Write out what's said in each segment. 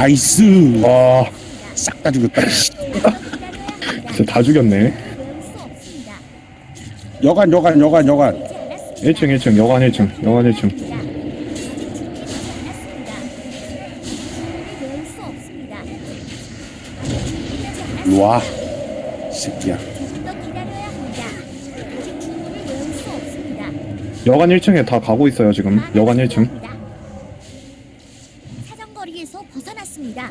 나이스. 와 싹 다 죽였다. 진짜 다 죽였네 여관, 여관, 여관, 여관. 1층 1층 여관 1층 여관 1층 일로 와. 이 새끼야. 여관 1층에 다 가고 있어요 지금 여관 1층 사정거리에서 벗어났습니다.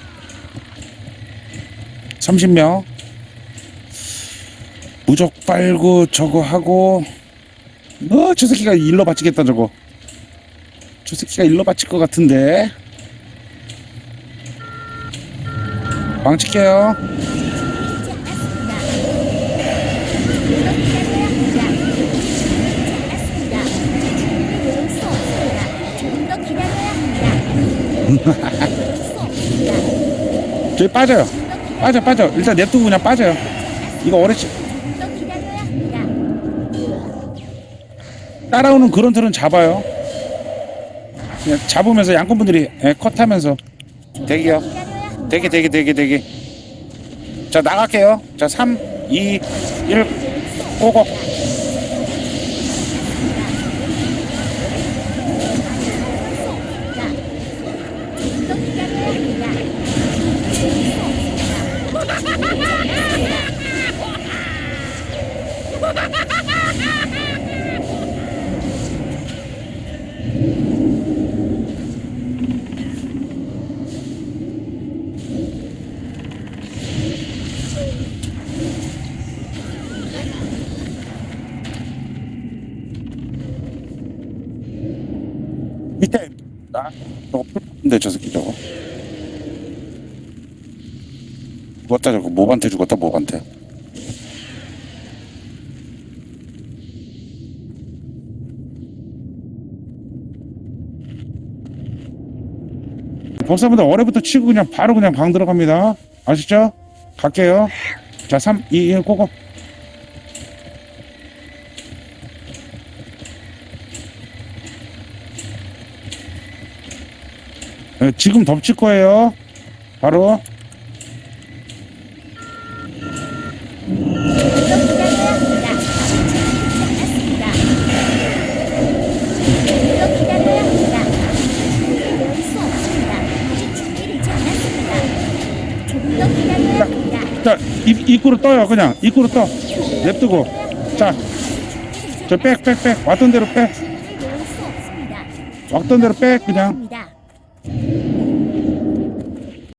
30명. 무적 빨고 저거 하고. 어, 저 새끼가 일러 바치겠다 저거. 저 새끼가 일러 바칠 것 같은데. 없습니다. 저기 빠져요. 빠져, 빠져. 일단 냅두고 그냥 빠져요. 이거 어레치. 따라오는 그런 틀은 잡아요. 그냥 잡으면서 양꾼분들이 예, 컷하면서 대기요. 대기, 대기, 대기, 대기. 자 나갈게요. 자 3, 2, 1, 고고. 밑에 나 풀인데 저 새끼 저거. 죽었다 저거 모반테 죽었다 모반테. 법사분들 어뢰부터 치고 그냥 바로 그냥 방 들어갑니다. 아시죠? 갈게요. 자, 3, 2, 1, 고고. 네, 지금 덮칠 거예요. 바로. 조금 더 기다려야 합니다. 아직 준비되지 않았습니다. 조금 더 기다려야 합니다. 아직 준비되지 않았습니다. 조 금더 기다려야 합니다. 자, 입, 입구로 떠요, 그냥. 입구로 떠. 냅두고. 자, 저 백, 백, 백. 왔던 대로 없습니다. 왔던 대로 백, 그냥. 합니다.